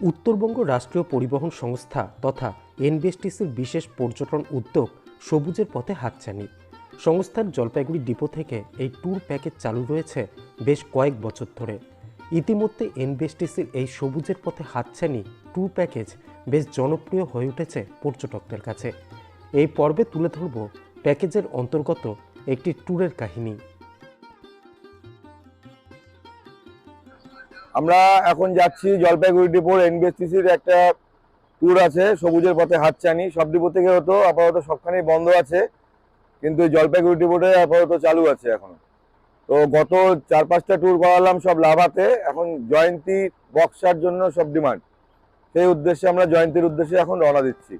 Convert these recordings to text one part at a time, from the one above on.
উত্তরবঙ্গ রাষ্ট্রীয় পরিবহন সংস্থা তথা এনবিএসটিসির বিশেষ পর্যটন উদ্যোগ সবুজের পথে হাতছানি। সংস্থার জলপাইগুড়ি ডিপো থেকে এই ট্যুর প্যাকেজ চালু রয়েছে বেশ কয়েক বছর ধরে। ইতিমধ্যে এনবিএসটিসির এই সবুজের পথে হাতছানি ট্যুর প্যাকেজ বেশ জনপ্রিয় হয়ে উঠেছে পর্যটকদের কাছে। এই পর্বে তুলে ধরব প্যাকেজের অন্তর্গত একটি ট্যুরের কাহিনী। আমরা এখন যাচ্ছি জলপাইগুড়ি ডিপোর এনবিএসটিসির একটা ট্যুর আছে, সবুজের পথে হাতছানি। সব ডিপো থেকে হতো আপাতত সবখানেই বন্ধ আছে, কিন্তু জলপাইগুড়ি ডিপোতে আপাতত চালু আছে এখন। তো গত চার পাঁচটা ট্যুর করালাম সব লাভাতে, এখন জয়ন্তী বক্সার জন্য সব ডিমান্ড সেই উদ্দেশ্যে আমরা জয়ন্তীর উদ্দেশ্যে এখন রওনা দিচ্ছি।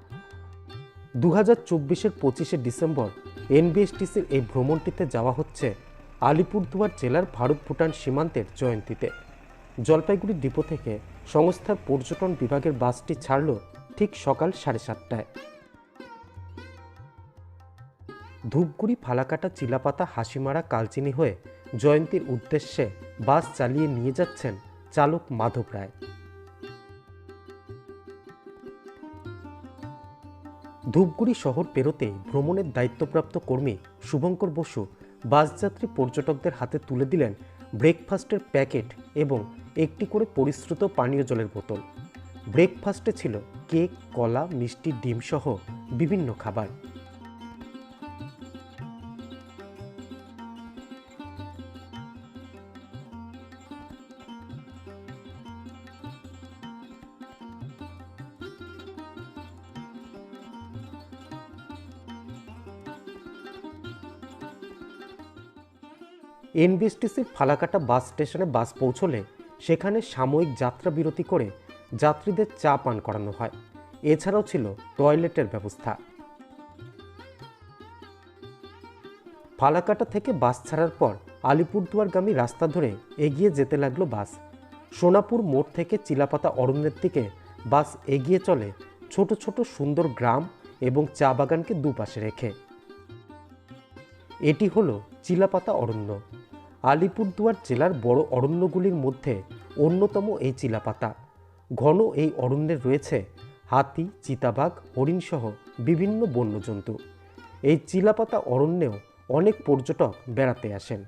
দু হাজার চব্বিশের পঁচিশে ডিসেম্বর এনবিএসটিসির এই ভ্রমণটিতে যাওয়া হচ্ছে আলিপুরদুয়ার জেলার ভারত ভুটান সীমান্তের জয়ন্তীতে। জলপাইগুড়ি ডিপো থেকে সংস্থার পর্যটন বিভাগের বাসটি ছাড়ল ঠিক সকাল সাড়ে সাতটায়। ধূপগুড়ি, ফালাকাটা, চিলাপাতা, হাসিমারা, কালচিনি হয়ে জয়ন্তীর উদ্দেশ্যে বাস চালিয়ে নিয়ে যাচ্ছেন চালক মাধব রায়। ধূপগুড়ি শহর পেরোতেই ভ্রমণের দায়িত্বপ্রাপ্ত কর্মী শুভঙ্কর বসু বাসযাত্রী পর্যটকদের হাতে তুলে দিলেন ব্রেকফাস্টের প্যাকেট এবং একটি করে পরিশ্রুত পানীয় জলের বোতল। ব্রেকফাস্টে ছিল কেক, কলা, মিষ্টি ডিম সহ বিভিন্ন খাবার। এনবিএসটিসির ফালাকাটা বাস স্টেশনে বাস পৌঁছলে সেখানে সাময়িক যাত্রা বিরতি করে যাত্রীদের চা পান করানো হয়। এছাড়াও ছিল টয়লেটের ব্যবস্থা। ফালাকাটা থেকে বাস ছাড়ার পর আলিপুরদুয়ারগামী রাস্তা ধরে এগিয়ে যেতে লাগল বাস। সোনাপুর মোড় থেকে চিলাপাতা অরণ্যের দিকে বাস এগিয়ে চলে ছোট ছোট সুন্দর গ্রাম এবং চা বাগানকে দুপাশে রেখে। এটি হলো চিলাপাতা অরণ্য। আলিপুরদুয়ার জেলার বড় অরণ্যগুলির মধ্যে অন্যতম এই চিলাপাতা। ঘন এই অরণ্যে রয়েছে হাতি, চিতাবাঘ, হরিণসহ বিভিন্ন বন্যজন্তু। এই চিলাপাতা অরণ্যেও অনেক পর্যটক বেড়াতে আসেন।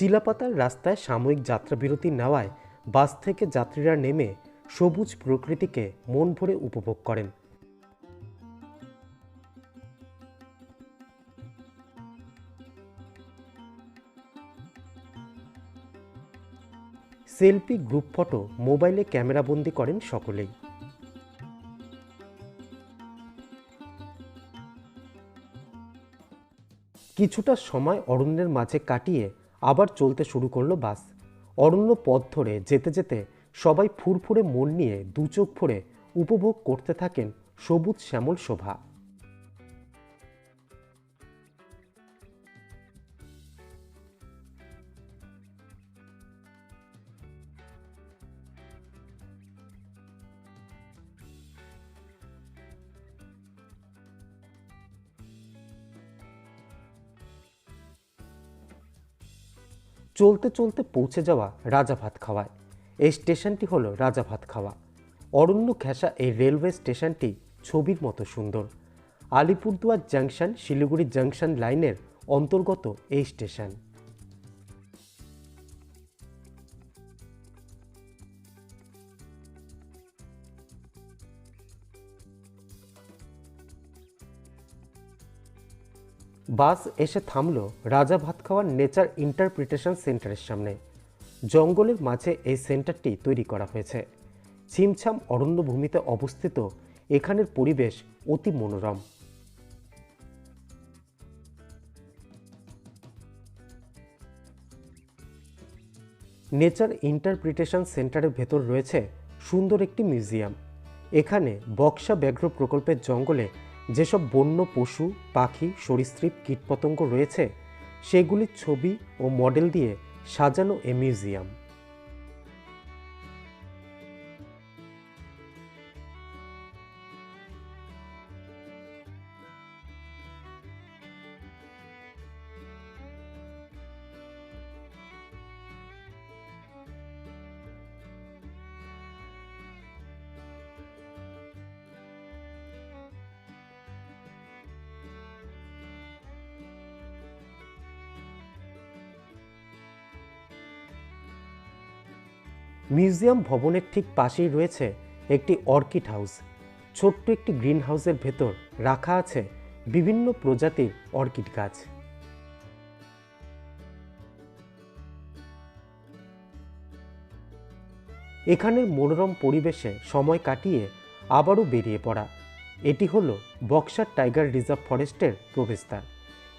চিলাপাতার রাস্তায় সাময়িক যাত্রাবিরতি নেওয়ায় বাস থেকে যাত্রীরা নেমে সবুজ প্রকৃতিকে মন ভরে উপভোগ করেন। সেলফি, গ্রুপ ফটো, মোবাইলে ক্যামেরাবন্দি করেন সকলেই। কিছুটা সময় অরণ্যের মাঝে কাটিয়ে আবার চলতে শুরু করল বাস। অরণ্য পথ ধরে যেতে যেতে সবাই ফুরফুরে মন নিয়ে দু চোখ ভরে উপভোগ করতে থাকেন সবুজ শ্যামল শোভা। চলতে চলতে পৌঁছে যাওয়া রাজা ভাত খাওয়ায়। এই স্টেশনটি হল রাজা ভাত খাওয়া। অরণ্য ঘেঁষা এই রেলওয়ে স্টেশনটি ছবির মতো সুন্দর। আলিপুরদুয়ার জাংশন, শিলিগুড়ি জাংশন লাইনের অন্তর্গত এই স্টেশন। বাস এসে থামল রাজা ভাত খাওয়ার নেচার ইন্টারপ্রিটেশন সেন্টারের সামনে। জঙ্গলের মাঝে এই সেন্টারটি তৈরি করা হয়েছে। ছিমছাম অরণ্যভূমিতে অবস্থিত এখানের পরিবেশ অতি মনোরম। নেচার ইন্টারপ্রিটেশন সেন্টারের ভেতর রয়েছে সুন্দর একটি মিউজিয়াম। এখানে বক্সা ব্যাঘ্র প্রকল্পের জঙ্গলে যেসব বন্য পশু, পাখি, সরীসৃপ, কীটপতঙ্গ রয়েছে, সেগুলির ছবি ও মডেল দিয়ে সাজানো এ মিউজিয়াম। মিউজিয়াম ভবনের ঠিক পাশেই রয়েছে একটি অর্কিড হাউস। ছোট্ট একটি গ্রিন হাউসের ভেতর রাখা আছে বিভিন্ন প্রজাতির অর্কিড গাছ। এখানের মনোরম পরিবেশে সময় কাটিয়ে আবারও বেরিয়ে পড়া। এটি হলো বক্সার টাইগার রিজার্ভ ফরেস্টের প্রবেশদ্বার।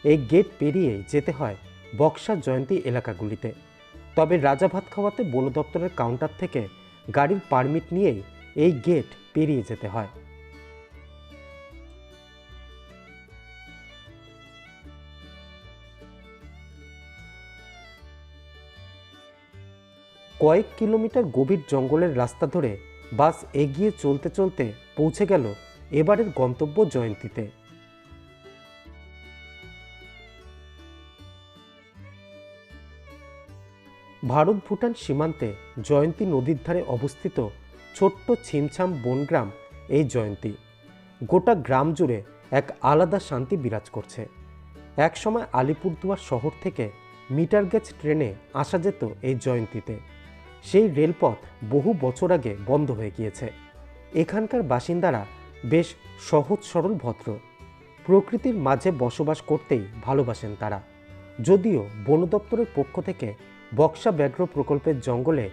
এই গেট পেরিয়ে যেতে হয় বক্সার জয়ন্তী এলাকাগুলিতে। তবে রাজা ভাত খাওয়াতে বন দপ্তরের কাউন্টার থেকে গাড়ির পারমিট নিয়েই এই গেট পেরিয়ে যেতে হয়। কয়েক কিলোমিটার গভীর জঙ্গলের রাস্তা ধরে বাস এগিয়ে চলতে চলতে পৌঁছে গেল এবারের গন্তব্য জয়ন্তীতে। ভারত ভুটান সীমান্তে জয়ন্তী নদীর ধারে অবস্থিত ছোট্ট ছিমছাম বনগ্রাম এই জয়ন্তী। গোটা গ্রাম জুড়ে এক আলাদা শান্তি বিরাজ করছে। একসময় আলিপুরদুয়ার শহর থেকে মিটার গেজ ট্রেনে আসা যেত এই জয়ন্তীতে। সেই রেলপথ বহু বছর আগে বন্ধ হয়ে গিয়েছে। এখানকার বাসিন্দারা বেশ সহজ সরল ভদ্র। প্রকৃতির মাঝে বসবাস করতেই ভালোবাসেন তারা। যদিও বন দপ্তরের পক্ষ থেকে বক্সা ব্যাঘ্র প্রকল্পের জঙ্গলে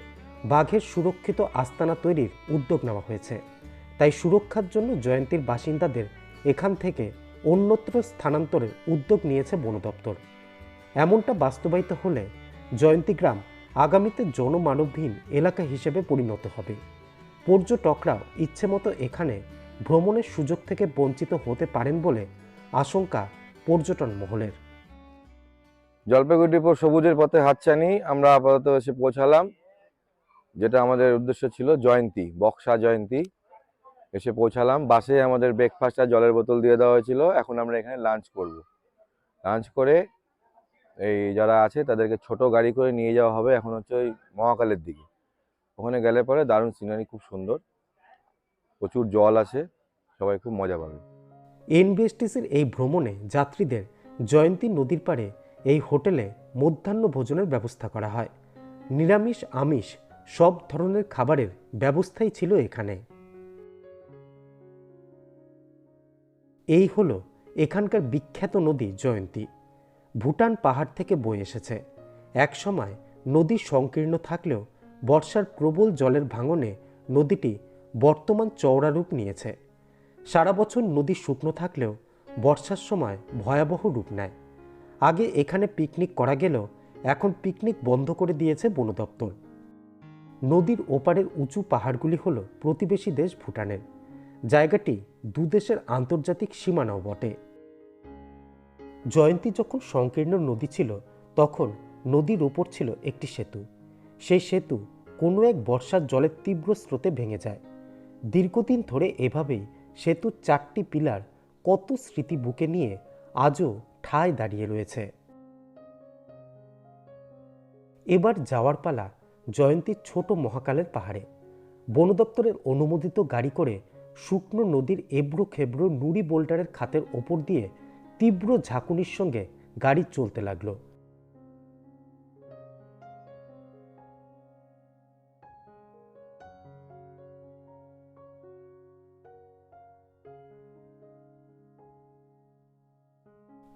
বাঘের সুরক্ষিত আস্তানা তৈরির উদ্যোগ নেওয়া হয়েছে। তাই সুরক্ষার জন্য জয়ন্তীর বাসিন্দাদের এখান থেকে অন্যত্র স্থানান্তরের উদ্যোগ নিয়েছে বন দপ্তর। এমনটা বাস্তবায়িত হলে জয়ন্তী গ্রাম আগামীতে জনমানবহীন এলাকা হিসেবে পরিণত হবে। পর্যটকরাও ইচ্ছেমতো এখানে ভ্রমণের সুযোগ থেকে বঞ্চিত হতে পারেন বলে আশঙ্কা পর্যটন মহলের। জলপাইগুড়ি ডিপোর সবুজের পথে হাতছানি, আমরা আপাতত এসে পৌঁছালাম, যেটা আমাদের উদ্দেশ্য ছিল জয়ন্তী, বক্সা জয়ন্তী। এসে পৌঁছালাম, বাসে আমাদের ব্রেকফাস্ট আর জলের বোতল দিয়ে দেওয়া হয়েছিল, এখন আমরা এখানে লাঞ্চ করব। লাঞ্চ করে এই যারা আছে, তাদেরকে ছোট গাড়ি করে নিয়ে যাওয়া হবে, এখন হচ্ছে ওই মহাকালের দিকে। ওখানে গেলে পরে দারুণ সিনারি খুব সুন্দর। প্রচুর জল আছে, সবাই খুব মজা পাবে। এনবিএসটিসির এই ভ্রমণে যাত্রীদের জয়ন্তী নদীর পাড়ে এই হোটেলে মধ্যাহ্ন ভোজনের ব্যবস্থা করা হয়। নিরামিষ, আমিষ সব ধরনের খাবারের ব্যবস্থাই ছিল এখানে। এই হলো এখানকার বিখ্যাত নদী জয়ন্তী। ভুটান পাহাড় থেকে বয়ে এসেছে। একসময় নদী সংকীর্ণ থাকলেও বর্ষার প্রবল জলের ভাঙনে নদীটি বর্তমান চওড়া রূপ নিয়েছে। সারা বছর নদী শুকনো থাকলেও বর্ষার সময় ভয়াবহ রূপ নেয়। আগে এখানে পিকনিক করা গেলেও এখন পিকনিক বন্ধ করে দিয়েছে বন দপ্তর নদীর ওপারের উঁচু পাহাড়গুলি হল প্রতিবেশী দেশ ভুটানের। জায়গাটি দুদেশের আন্তর্জাতিক সীমানাও বটে। জয়ন্তী যখন সংকীর্ণ নদী ছিল, তখন নদীর ওপর ছিল একটি সেতু। সেই সেতু কোনো এক বর্ষার জলের তীব্র স্রোতে ভেঙে যায়। দীর্ঘদিন ধরে এভাবেই সেতুর চারটি পিলার কত স্মৃতি বুকে নিয়ে আজও ঠায় দাঁড়িয়ে রয়েছে। এবার যাওয়ার পালা জয়ন্তীর ছোট মহাকালের পাহাড়ে। বন দপ্তরের অনুমোদিত গাড়ি করে শুকনো নদীর এবড়ো খেবড়ো নুড়ি বোল্টারের খাতের ওপর দিয়ে তীব্র ঝাঁকুনির সঙ্গে গাড়ি চলতে লাগল।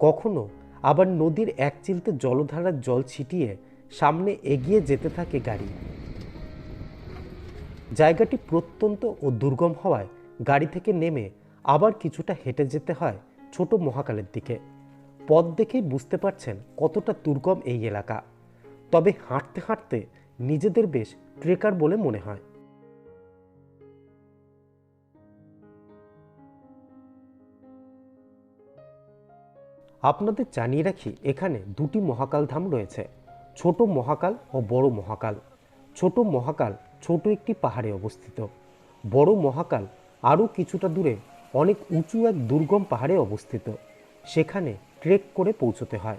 কখনো আবার নদীর এক চিলতে জলধারার জল ছিটিয়ে সামনে এগিয়ে যেতে থাকে গাড়ি। জায়গাটি প্রত্যন্ত ও দুর্গম হওয়ায় গাড়ি থেকে নেমে আবার কিছুটা হেঁটে যেতে হয় ছোট মহাকালের দিকে। পথ দেখেই বুঝতে পারছেন কতটা দুর্গম এই এলাকা। তবে হাঁটতে হাঁটতে নিজেদের বেশ ট্রেকার বলে মনে হয়। আপনাদের জানিয়ে রাখি, এখানে দুটি মহাকাল ধাম রয়েছে। ছোট মহাকাল ও বড় মহাকাল। ছোট মহাকাল ছোট একটি পাহাড়ে অবস্থিত। বড় মহাকাল আরও কিছুটা দূরে অনেক উঁচু এক দুর্গম পাহাড়ে অবস্থিত। সেখানে ট্রেক করে পৌঁছতে হয়।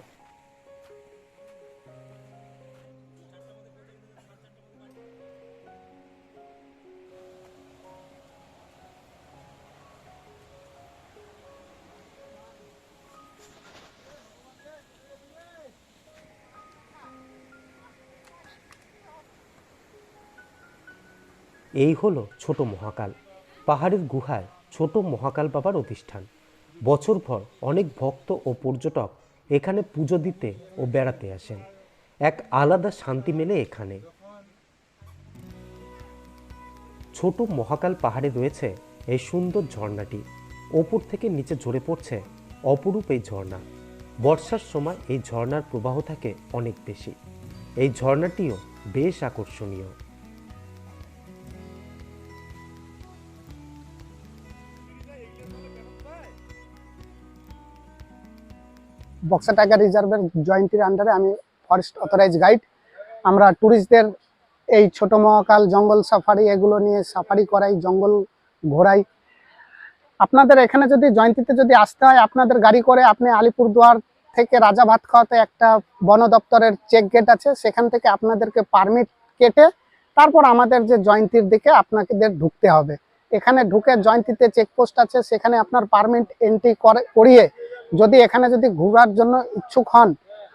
এই হলো ছোট মহাকাল। পাহাড়ের গুহায় ছোট মহাকাল বাবার অধিষ্ঠান। বছরভর অনেক ভক্ত ও পর্যটক এখানে পুজো দিতে ও বেড়াতে আসেন। এক আলাদা শান্তি মেলে এখানে। ছোট মহাকাল পাহাড়ে রয়েছে এই সুন্দর ঝর্ণাটি। ওপর থেকে নিচে ঝরে পড়ছে অপরূপ এই ঝর্ণা। বর্ষার সময় এই ঝর্ণার প্রবাহ থাকে অনেক বেশি। এই ঝর্ণাটিও বেশ আকর্ষণীয়। বক্সা টাইগার রিজার্ভের জয়েন্টির আন্ডারে আমি ফরেস্ট অথরাইজ গাইড আমরা ট্যুরিস্টদের এই ছোট মহাকাল জঙ্গল সাফারি এগুলো নিয়ে সাফারি করাই, জঙ্গল ঘোরাই। আপনাদের এখানে যদি জয়ন্তীতে যদি আসতে হয়, আপনাদের গাড়ি করে আপনি আলিপুরদুয়ার থেকে রাজা ভাত খাওয়াতে একটা বন দপ্তরের চেক গেট আছে, সেখান থেকে আপনাদেরকে পারমিট কেটে তারপর আমাদের যে জয়ন্তীর দিকে আপনাদের ঢুকতে হবে। এখানে ঢুকে জয়ন্তীতে চেকপোস্ট আছে, সেখানে আপনার পারমিট এন্ট্রি করে করিয়ে যদি এখানে যদি ঘোরার জন্য ইচ্ছুক হন,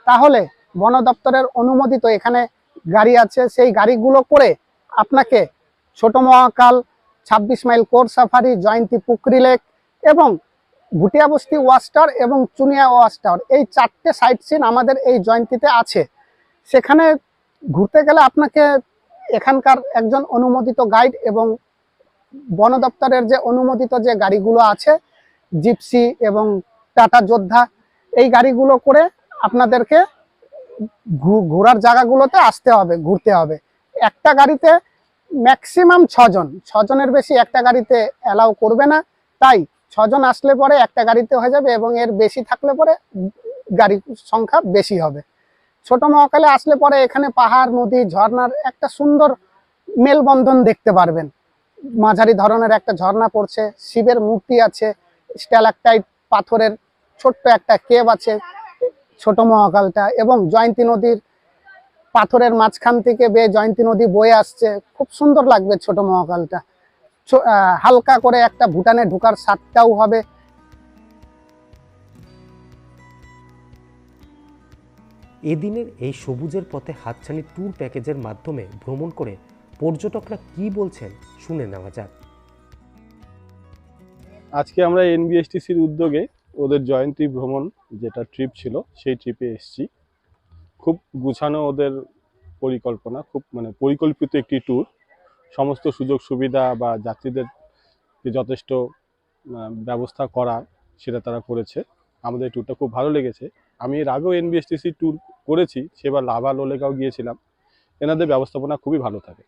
তাহলে বন দপ্তরের অনুমোদিত এখানে গাড়ি আছে। সেই গাড়িগুলো করে আপনাকে ছোট মহাকাল, ছাব্বিশ mile core safari, Jayanti Pukri lake এবং ভুটিয়া বস্তি ওয়াস্টার এবং চুনিয়া ওয়াস্টার এই চারটে সাইট সিন আমাদের এই জয়ন্তীতে আছে। সেখানে ঘুরতে গেলে আপনাকে এখানকার একজন অনুমোদিত গাইড এবং বন দপ্তরের যে অনুমোদিত যে গাড়িগুলো আছে, জিপসি এবং টাটা যোদ্ধা, এই গাড়িগুলো করে আপনাদেরকে ঘোরার জায়গাগুলোতে আসতে হবে, ঘুরতে হবে। একটা গাড়িতে ম্যাক্সিমাম ছজন, ছজনের বেশি একটা গাড়িতে অ্যালাউ করবে না। তাই ছজন আসলে পরে একটা গাড়িতে হয়ে যাবে এবং এর বেশি থাকলে পরে গাড়ির সংখ্যা বেশি হবে। ছোট মহাকালে আসলে পরে এখানে পাহাড়, নদী, ঝর্ণার একটা সুন্দর মেলবন্ধন দেখতে পারবেন। মাঝারি ধরনের একটা ঝর্ণা পড়ছে, শিবের মূর্তি আছে, স্ট্যালাকটাইট পাথরের ছোট্ট একটা কেব আছে, ছোট মহাকালটা এবং জয়ন্তী নদীর পাথরের মাঝখান থেকে বেয়ে জয়ন্তী নদী বয়ে আসছে। খুব সুন্দর লাগবে ছোট মহাকালটা। হালকা করে একটা ভুটানে ঢুকার স্বাদটাও হবে। এদিনের এই সবুজের পথে হাতছানি ট্যুর প্যাকেজের মাধ্যমে ভ্রমণ করে পর্যটকরা কি বলছেন শুনে নেওয়া যাক। আজকে আমরা এনবিএসটিসির উদ্যোগে ওদের জয়ন্তী ভ্রমণ যেটা ট্রিপ ছিল, সেই ট্রিপে এসেছি। খুব গুছানো ওদের পরিকল্পনা, খুব মানে পরিকল্পিত একটি ট্যুর সমস্ত সুযোগ সুবিধা বা যাত্রীদের যথেষ্ট ব্যবস্থা করা সেটা তারা করেছে। আমাদের ট্যুরটা খুব ভালো লেগেছে। আমি এর আগেও এনবিএসটিসি ট্যুর করেছি, সেবার লাভা লোলেগাঁও গিয়েছিলাম। এনাদের ব্যবস্থাপনা খুবই ভালো থাকে।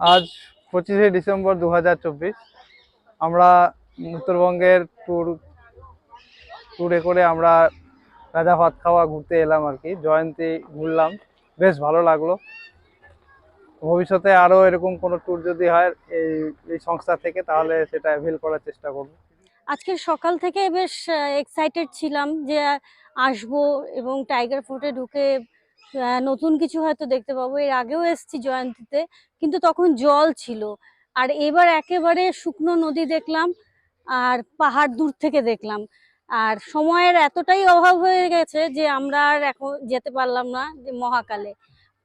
আজ পঁচিশে ডিসেম্বর দু হাজার চব্বিশ, আমরা উত্তরবঙ্গের ট্যুর ট্যুরে করে আমরা রাজা ভাত খাওয়া ঘুরতে এলাম আর কি। জয়ন্তী ঘুরলাম, বেশ ভালো লাগল। ভবিষ্যতে আরও এরকম কোনো ট্যুর যদি হয়, এই এই সংস্থা থেকে, তাহলে সেটা অ্যাভেল করার চেষ্টা করব। আজকে সকাল থেকে বেশ এক্সাইটেড ছিলাম যে আসব এবং টাইগার ফোর্টে ঢুকে নতুন কিছু হয়তো দেখতে পাবো। এর আগেও এসেছি জয়ন্তীতে, কিন্তু তখন জল ছিল। আর এবার একেবারে শুকনো নদী দেখলাম আর পাহাড় দূর থেকে দেখলাম। আর সময়ের এতটাই অভাব হয়ে গেছে যে আমরা আর এখন যেতে পারলাম না যে মহাকালে।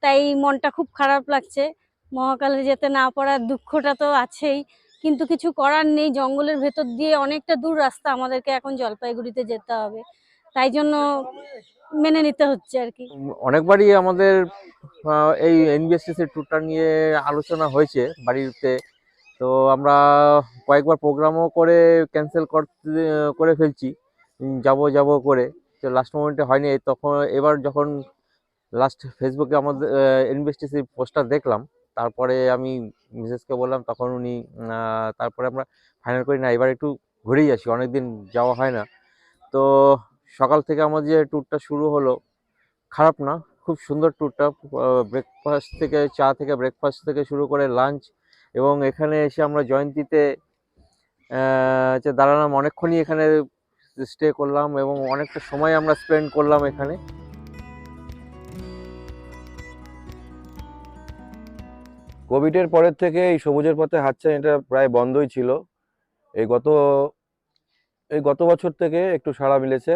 তাই মনটা খুব খারাপ লাগছে। মহাকালে যেতে না পারার দুঃখটা তো আছেই। কিন্তু কিছু করার নেই। জঙ্গলের ভেতর দিয়ে অনেকটা দূর রাস্তা আমাদেরকে এখন জলপাইগুড়িতে যেতে হবে। তাই জন্য মেনে নিতে হচ্ছে আর কি। অনেকবারই আমাদের এই এনবিএসটিসি ট্যুরটা নিয়ে আলোচনা হয়েছে বাড়িতে। তো আমরা কয়েকবার প্রোগ্রামও করে ক্যান্সেল করতে, করে ফেলছি। যাব, যাব করে। তো লাস্ট মোমেন্টে হয়নি। তখন এবার যখন লাস্ট ফেসবুকে আমাদের এনবিএসটিসি পোস্টটা দেখলাম, তারপরে আমি মিসেসকে বললাম, তখন উনি তারপরে আমরা ফাইনাল করি না, এবার একটু ঘুরেই আসি, অনেকদিন যাওয়া হয় না। তো সকাল থেকে আমার যে ট্যুরটা শুরু হলো, খারাপ না, খুব সুন্দর ট্যুরটা ব্রেকফাস্ট থেকে চা থেকে ব্রেকফাস্ট থেকে শুরু করে লাঞ্চ এবং এখানে এসে আমরা জয়ন্তীতে হচ্ছে দাঁড়ালাম, অনেকক্ষণই এখানে স্টে করলাম এবং অনেকটা সময় আমরা স্পেন্ড করলাম এখানে। কোভিডের পরের থেকে এই সবুজের পথে হাঁটছেন এটা প্রায় বন্ধই ছিল। এই গত এই গত বছর থেকে একটু সাড়া মিলেছে।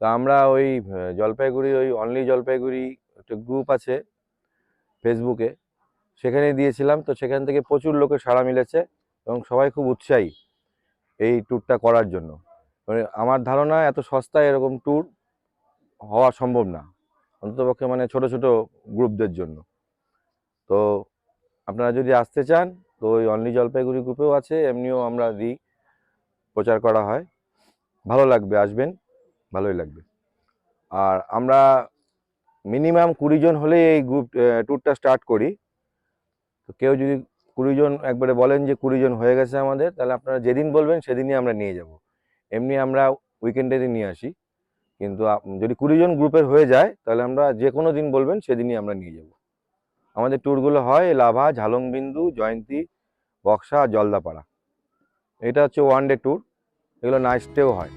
তা আমরা ওই জলপাইগুড়ি, ওই অনলি জলপাইগুড়ি একটা গ্রুপ আছে ফেসবুকে সেখানে দিয়েছিলাম। তো সেখান থেকে প্রচুর লোকের সাড়া মিলেছে এবং সবাই খুব উৎসাহী এই ট্যুরটা করার জন্য। মানে আমার ধারণা এত সস্তায় এরকম ট্যুর হওয়া সম্ভব না। অন্ততপক্ষে মানে ছোট ছোট গ্রুপদের জন্য। তো আপনারা যদি আসতে চান, তো ওই অনলি জলপাইগুড়ি গ্রুপেও আছে, এমনিও আমরা দিই। প্রচার করা হয়। ভালো লাগবে, আসবেন, ভালোই লাগবে। আর আমরা মিনিমাম কুড়ি জন হলে এই গ্রুপ ট্যুরটা স্টার্ট করি। কেউ যদি কুড়ি জন একবারে বলেন যে কুড়ি জন হয়ে গেছে আমাদের, তাহলে আপনারা যেদিন বলবেন সেদিনই আমরা নিয়ে যাব। এমনি আমরা উইকেন্ডে নিয়ে আসি। কিন্তু যদি কুড়ি জন গ্রুপের হয়ে যায়, তাহলে আমরা যে কোনো দিন বলবেন সেদিনই আমরা নিয়ে যাব। আমাদের ট্যুরগুলো হয় লাভা ঝালংবিন্দু জয়ন্তী, বক্সা, জলদাপাড়া। এটা হচ্ছে ওয়ান ডে ট্যুর এগুলো নাইট স্টেও হয়।